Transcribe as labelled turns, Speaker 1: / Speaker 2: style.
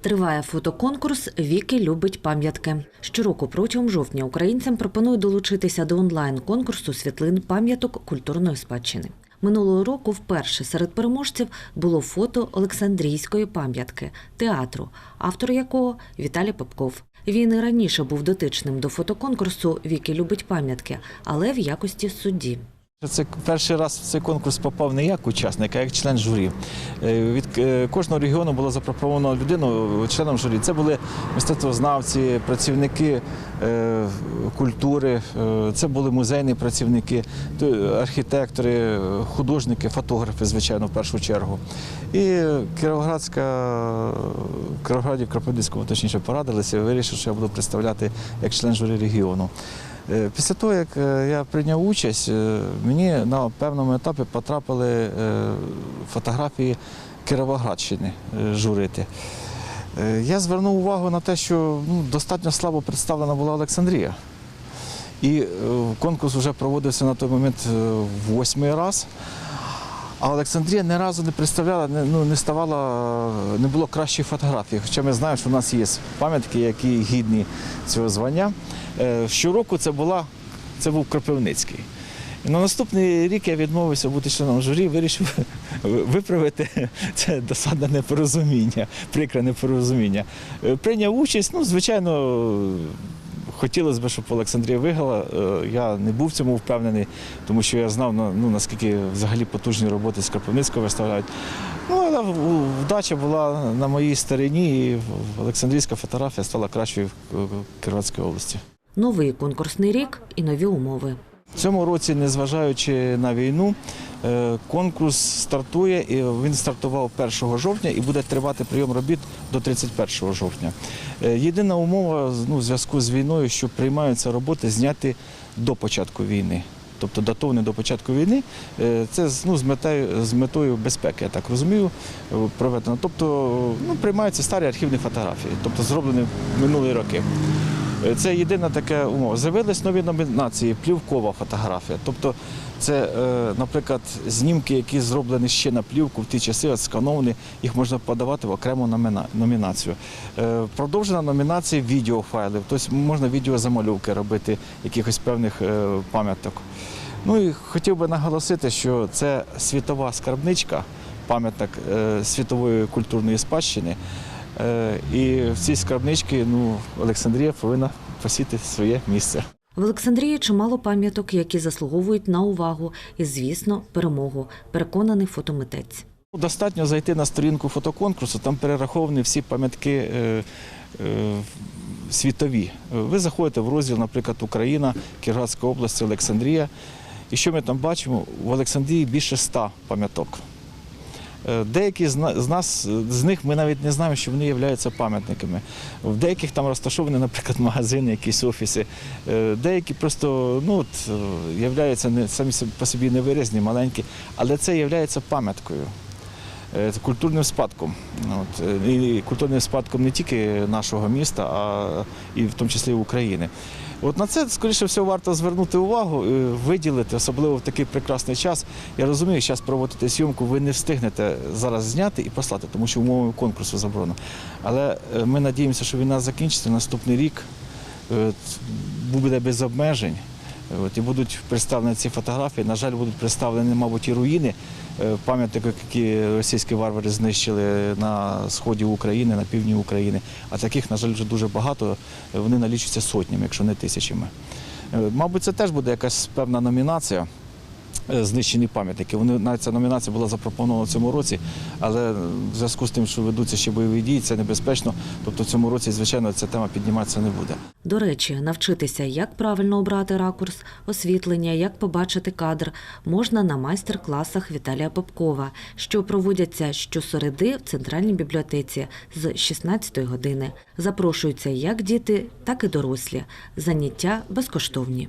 Speaker 1: Триває фотоконкурс Віки любить пам'ятки. Щороку протягом жовтня українцям пропонують долучитися до онлайн-конкурсу світлин пам'яток культурної спадщини. Минулого року вперше серед переможців було фото Олександрійської пам'ятки театру, автор якого Віталій Попков. Він і раніше був дотичним до фотоконкурсу Віки любить пам'ятки, але в якості судді.
Speaker 2: Це перший раз в цей конкурс попав не як учасник, а як член журі. Е, Від е, кожного регіону було запропоновано людину членом журі. Це були мистецтвознавці, працівники е, культури, це були музейні працівники, архітектори, художники, фотографи, звичайно, в першу чергу. І Кіровоградська, Кіровоградів Кропивницькому точніше порадилися і вирішив, що я буду представляти як член журі регіону. Е, Після того, як е, я прийняв участь, е, мені на певному етапі потрапили фотографії Кіровоградщини журити. Я звернув увагу на те, що ну, достатньо слабо представлена була Олександрія. І конкурс вже проводився на той момент восьмий раз. А Олександрія ні разу не представляла, не, ну, не ставала, не було кращої фотографії. Хоча ми знаємо, що в нас є пам'ятки, які гідні цього звання. Е, Щороку це, була, це був Кропивницький. На наступний рік я відмовився бути членом журі, вирішив виправити це досадне непорозуміння, прикре непорозуміння. Е, Прийняв участь, ну, звичайно, хотілося б, щоб Олександрія виграла. Е, Я не був в цьому впевнений, тому що я знав, ну, наскільки взагалі потужні роботи з Кропивницького виставляють. Ну, але вдача була на моїй стороні, і Олександрійська фотографія стала кращою в Кіровоградській області.
Speaker 1: Новий конкурсний рік і нові умови.
Speaker 2: В цьому році, незважаючи на війну, конкурс стартує. і Він стартував 1 жовтня і буде тривати прийом робіт до 31 жовтня. Е, Єдина умова ну, в зв'язку з війною, що приймаються роботи зняти до початку війни. Тобто датовані до початку війни, Е, це ну, з, метою, з метою безпеки, я так розумію, е, проведено. Тобто ну, приймаються старі архівні фотографії, тобто зроблені в минулі роки. Це єдина така умова. З'явились нові номінації, плівкова фотографія. Тобто це, е, наприклад, знімки, які зроблені ще на плівку в ті часи, скановані, їх можна подавати в окрему номінацію. Е, Продовжена номінація відеофайлів, тобто можна відеозамальовки робити якихось певних е, пам'яток. Ну і хотів би наголосити, що це світова скарбничка, пам'яток світової культурної спадщини. Е, І в цій скарбничці ну, Олександрія повинна посіти своє місце.
Speaker 1: В Олександрії чимало пам'яток, які заслуговують на увагу і, звісно, перемогу. Переконаний фотомитець.
Speaker 2: Достатньо зайти на сторінку фотоконкурсу, там перераховані всі пам'ятки е, е, світові. Ви заходите в розділ, наприклад, Україна, Кіровоградська область, Олександрія. І що ми там бачимо? В Олександрії більше ста пам'яток. Е, Деякі з нас з них ми навіть не знаємо, що вони являються пам'ятниками. В деяких там розташовані, наприклад, магазини, якісь офіси. Е, Деякі просто ну, от, е, являються не самі по собі невиразні, маленькі, але це є пам'яткою. Культурним спадком. От, і культурним спадком не тільки нашого міста, а і в тому числі України. От на це, скоріше всього, варто звернути увагу, е, виділити, особливо в такий прекрасний час. Я розумію, зараз проводити зйомку, ви не встигнете зараз зняти і послати, тому що умови конкурсу заборонено. Але е, ми надіємося, що війна закінчиться наступний рік, е, буде без обмежень. От, і будуть представлені ці фотографії. На жаль, будуть представлені, мабуть, і руїни е, пам'яток, які російські варвари знищили на сході України, на півдні України. А таких, на жаль, вже дуже багато. Вони налічуються сотнями, якщо не тисячами. Е, Мабуть, це теж буде якась певна номінація. Е, Знищені пам'ятники. Вони навіть ця номінація була запропонована в цьому році, але в зв'язку з тим, що ведуться ще бойові дії, це небезпечно. Тобто в цьому році, звичайно, ця тема підніматися не буде.
Speaker 1: До речі, навчитися, як правильно обрати ракурс, освітлення, як побачити кадр, можна на майстер-класах Віталія Попкова, що проводяться щосереди в центральній бібліотеці з 16 години. Запрошуються як діти, так і дорослі. Заняття безкоштовні.